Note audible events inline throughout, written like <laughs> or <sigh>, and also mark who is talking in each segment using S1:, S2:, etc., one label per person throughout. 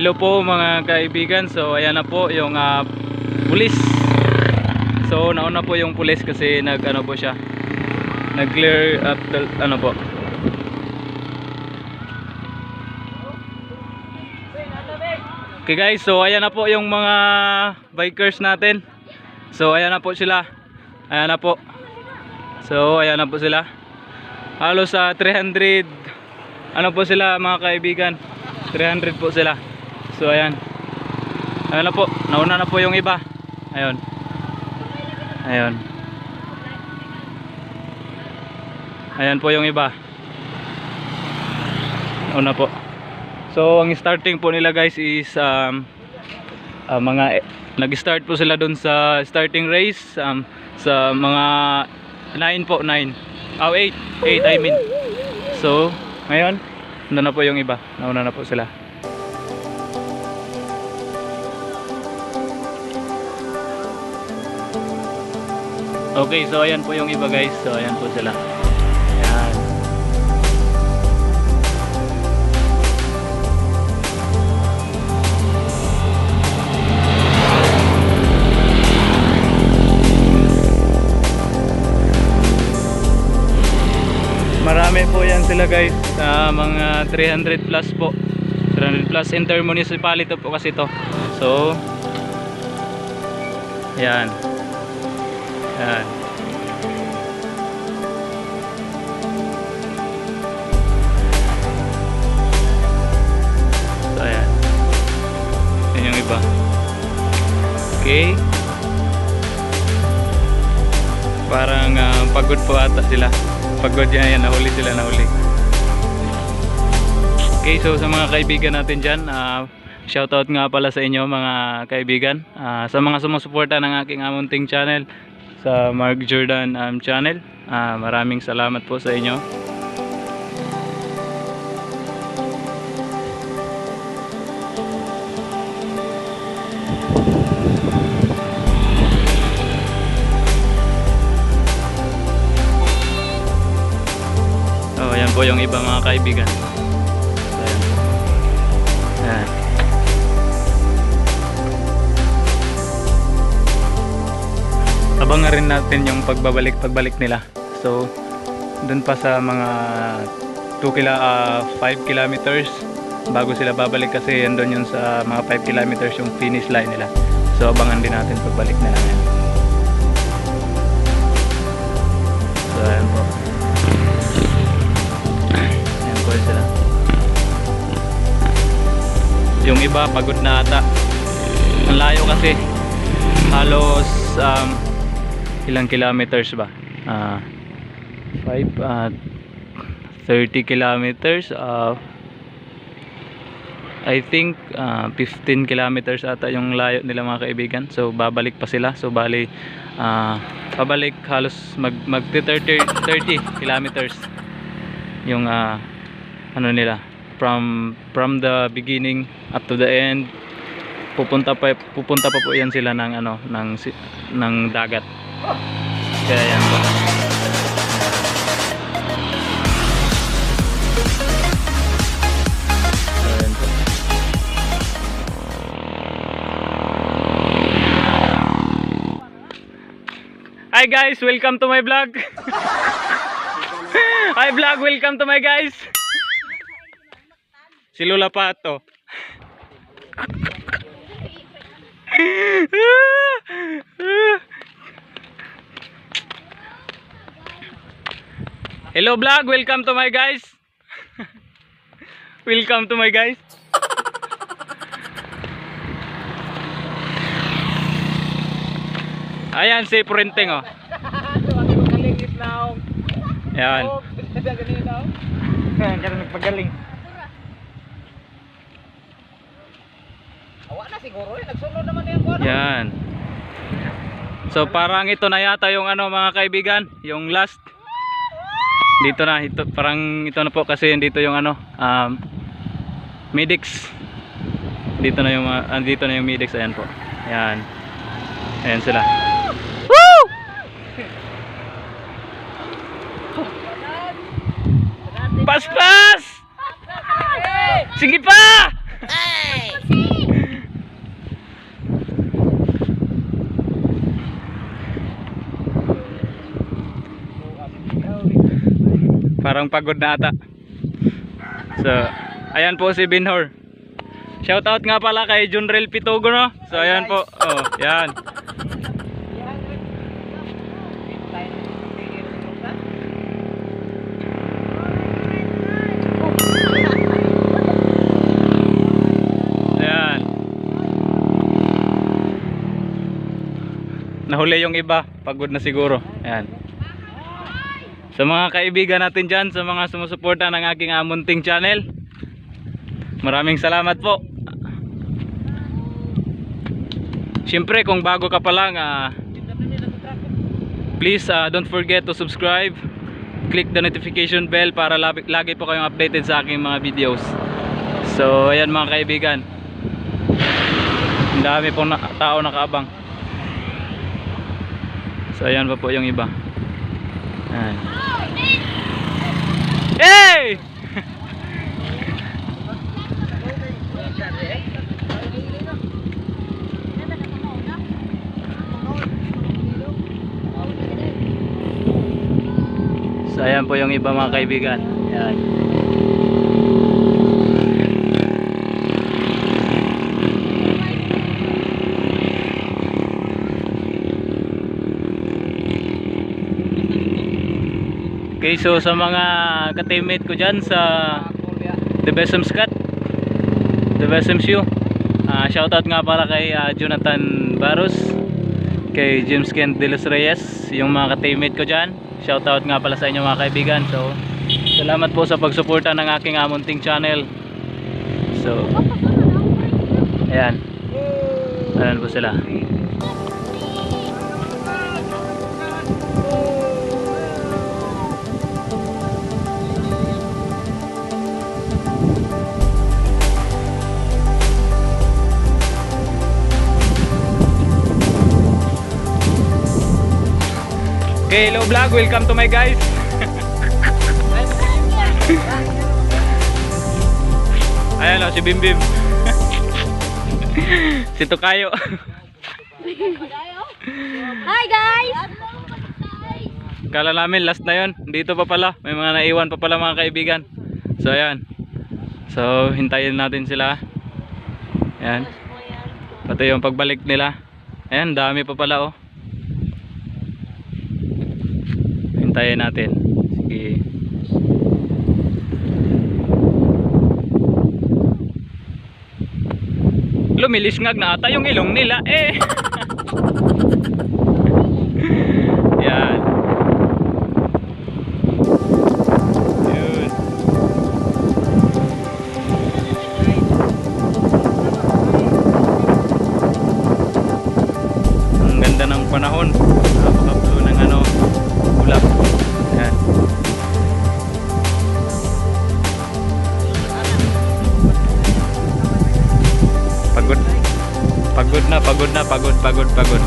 S1: hello po mga kaibigan. So ayan na po yung ah, pulis. So nauna po yung pulis kasi nag ano po siya. Nag clear up the- ano po. Okay guys, so ayan na po yung mga bikers natin. So ayan na po sila. Ayan na po. So ayan na po sila. Halos sa 300 ano po sila mga kaibigan 300 po sila so ayan. Ayun na po. Nauna na po yung iba. Ayun. Ayun. Ayan po yung iba. Nauna po. So ang starting po nila guys is um, ah, mga nag-start po sila dun sa starting race um, sa mga 9 po 9 oh 8 8 I mean. So ngayon Nandun na po yung iba. Nauna na po sila. Okay, so ayan po yung iba guys. So ayan po sila. Ayan. Marami po yan sila guys. sa mga 300 plus po. 300 plus intermunicipality po kasi to. So, yan. Yan. So, ayan. Yan yung iba. Okay. Parang ah, pagod po ata sila. Pagod yan, yan. Nahuli sila, nahuli. Okay, so sa mga kaibigan natin dyan, ah, shoutout nga pala sa inyo mga kaibigan. Ah, sa mga sumusuporta ng aking amunting channel, sa Mark Jordan um, channel, ah, maraming salamat po sa inyo. Oh, yan po yung iba mga kaibigan. Abangan rin natin yung pagbabalik-pagbalik nila. So, dun pa sa mga 2 kila, ah, 5 kilometers bago sila babalik kasi andun yun sa mga 5 kilometers yung finish line nila. So, abangan din natin pagbalik nila ngayon. So, ayan po. Ayan po sila. Yung iba pagod na ata. Ang layo kasi. Halos um, ilang kilometers ba? Ah 5 at 30 kilometers. ah I think ah, 15 kilometers ata yung layo nila mga kaibigan. So babalik pa sila. So bali ah pabalik halos mag mag 30 30 kilometers yung ah, ano nila from from the beginning up to the end pupunta pa pupunta pa po yan sila ng ano ng ng dagat kaya yan po. Hi guys, welcome to my vlog. <laughs> Hi vlog, welcome to my guys. Si Lola Pato. <laughs> Hello vlog, welcome to my guys. welcome to my guys. Ayan si Printing oh. Ayan.
S2: Kaya nagpagaling. Awa na siguro eh. Nagsunod naman yung kuwan.
S1: Yan. So parang ito na yata yung ano mga kaibigan, yung last. Dito na ito parang ito na po kasi dito yung ano um medics. Dito na yung ah, dito na yung medics ayan po. Ayan. Ayan sila. Woo! Paspas! Sige pa! Parang pagod na ata. So, ayan po si Binhor. Shoutout nga pala kay Junrel Pitogo no. So ayan po. Oh, yan. Ayan. Nahuli yung iba. Pagod na siguro. Ayan. Sa mga kaibigan natin dyan, sa mga sumusuporta ng aking amunting channel, maraming salamat po. Siyempre, kung bago ka pa lang, ah, please ah, don't forget to subscribe. Click the notification bell para lagi, lagi po kayong updated sa aking mga videos. So, ayan mga kaibigan. Ang dami pong na, tao nakaabang. So, ayan pa po yung iba. Ayan. Hey! So, ayan po yung iba mga kaibigan. Ayan. So sa mga ka-teammate ko dyan sa The Besom Scat. The Besom Shoe. Uh, Shoutout nga para kay ah, Jonathan Barros Kay James Kent De Los Reyes Yung mga ka-teammate ko dyan. Shoutout nga pala sa inyo mga kaibigan. So, salamat po sa pagsuporta ng aking amunting channel. So, ayan. Ayan po sila Okay, hello vlog, welcome to my guys. <laughs> Ayan o, si Bim Bim. <laughs> Si Tukayo
S3: Hi guys!
S1: Kala namin last na yon Dito pa pala, may mga naiwan pa pala mga kaibigan. So ayan. So hintayin natin sila. Ayan. Pati yung pagbalik nila. Ayan, dami pa pala oh Hintayin natin. Sige. Lumilisngag na ata yung ilong nila eh. <laughs> Yan. Yun. Ang ganda ng panahon. Napaka-blue pagod pagod, pagod,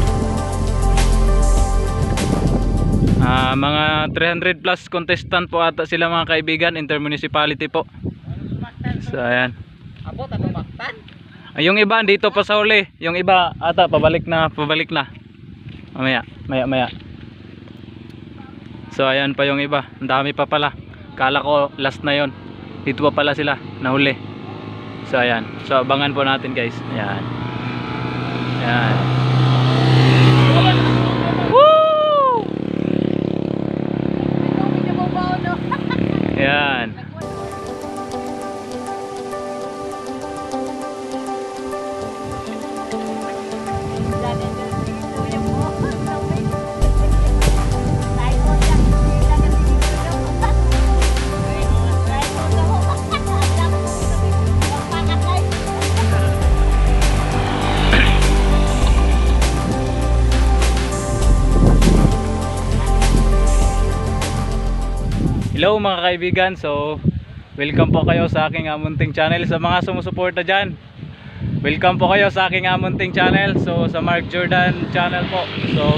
S1: Ah, mga 300 plus contestant po ata sila mga kaibigan intermunicipality po. So ayan.
S2: Abot ang baktan.
S1: Ah, yung iba dito pa sa uli, yung iba ata pabalik na, pabalik na. Mamaya, maya maya. So ayan pa yung iba, ang dami pa pala. Kala ko last na yon. Dito pa pala sila, nahuli. So ayan, so abangan po natin guys. Ayan. Ayan. Mga kaibigan, so welcome po kayo sa aking amunting channel sa mga sumusuporta dyan. Welcome po kayo sa aking amunting channel, so sa Mark Jordan channel po. So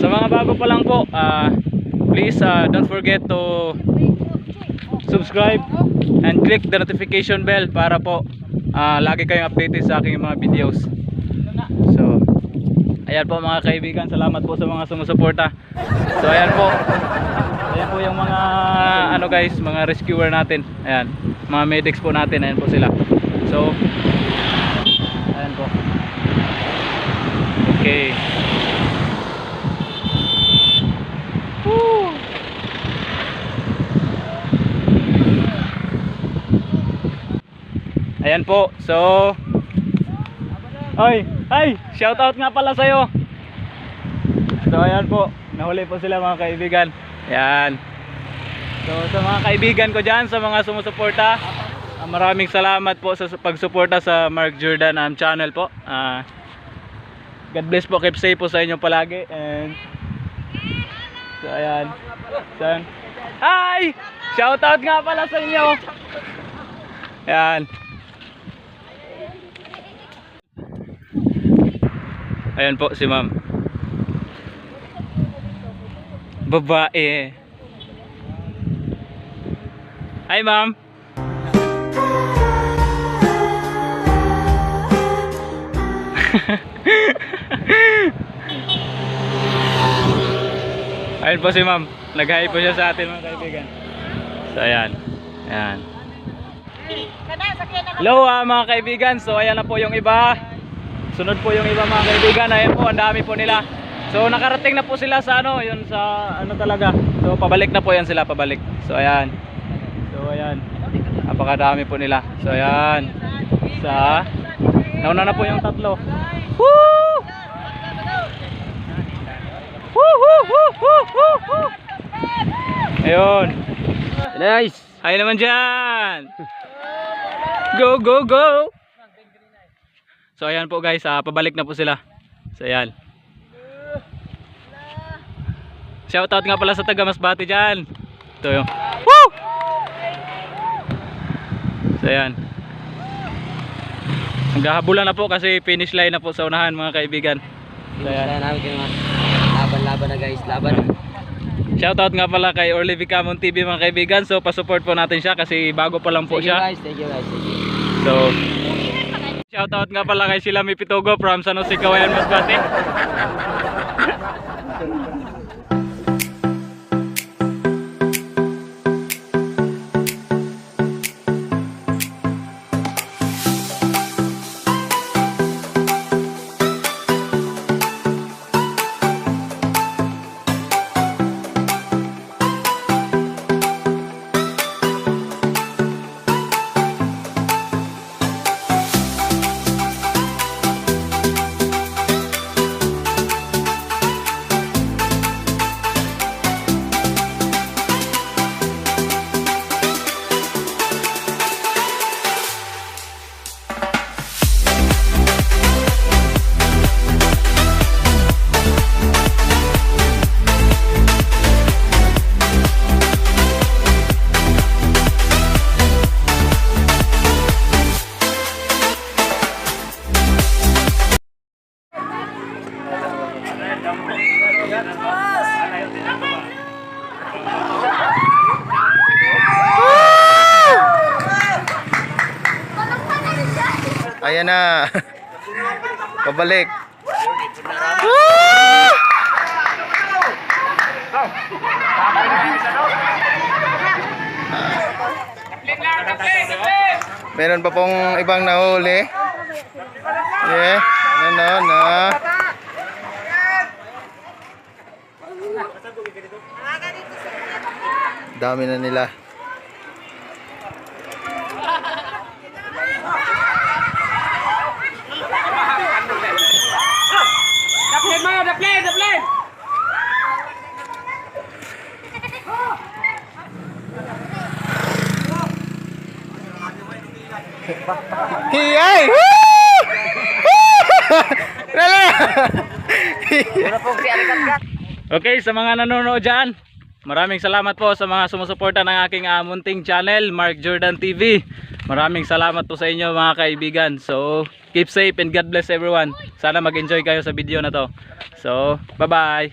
S1: sa mga bago pa lang po, ah, please ah, don't forget to subscribe and click the notification bell para po ah, lagi kayong updated sa aking mga videos. So ayan po mga kaibigan, salamat po sa mga sumusuporta. So ayan po, Ayan po yung mga ano guys, mga rescuer natin. Ayan, mga medics po natin. Ayan po sila. So, ayan po. Okay. Ayan po. So, Oy, ay, shout out nga pala sa'yo. So ayan po, nahuli po sila mga kaibigan. Ayan. So sa mga kaibigan ko dyan, sa mga sumusuporta, ah, maraming salamat po sa pagsuporta sa Mark Jordan um, channel po. Ah, God bless po, keep safe po sa inyo palagi. And so ayan. So, Hi! Shout out nga pala sa inyo. Ayan. Ayan po si ma'am. Babae. Hi ma'am. <laughs> Ayan po si ma'am. Nag-hi po siya sa atin mga kaibigan. So ayan. Ayan. Hello ah, mga kaibigan. So ayan na po yung iba. Sunod po yung iba mga kaibigan. Ayan po, ang dami po nila. So nakarating na po sila sa ano, yun sa ano talaga. So pabalik na po yan sila, pabalik. So ayan. So ayan. Napakadami po nila. So ayan. Sa Nauna na po yung tatlo. Woo! Woo, woo, woo, woo, woo, woo. Ayun.
S2: Nice.
S1: Hay naman dyan. Go, go, go. So ayan po guys, ah, pabalik na po sila. So ayan. Shoutout nga pala sa taga Masbate dyan. Ito yung. Woo! So ayan. Naghahabulan na po kasi finish line na po sa unahan mga kaibigan. So
S2: mga laban-laban na guys, laban.
S1: Shoutout nga pala kay Orly Vicamon TV mga kaibigan. So pasupport po natin siya kasi bago pa lang po
S2: Thank you
S1: siya.
S2: guys, thank you guys, thank you.
S1: So, shoutout nga pala kay Silami Pitogo from San Jose, Kawayan, Masbate.
S4: Na. <laughs> Pabalik. Meron pa pong ibang nahuli. Yeah. Ano na. Dami na nila. Hiyay!
S2: Alikat
S1: Okay, sa mga nanonood dyan, maraming salamat po sa mga sumusuporta ng aking ah, munting channel, Mark Jordan TV. Maraming salamat po sa inyo mga kaibigan. So, keep safe and God bless everyone. Sana mag-enjoy kayo sa video na to. So, bye-bye.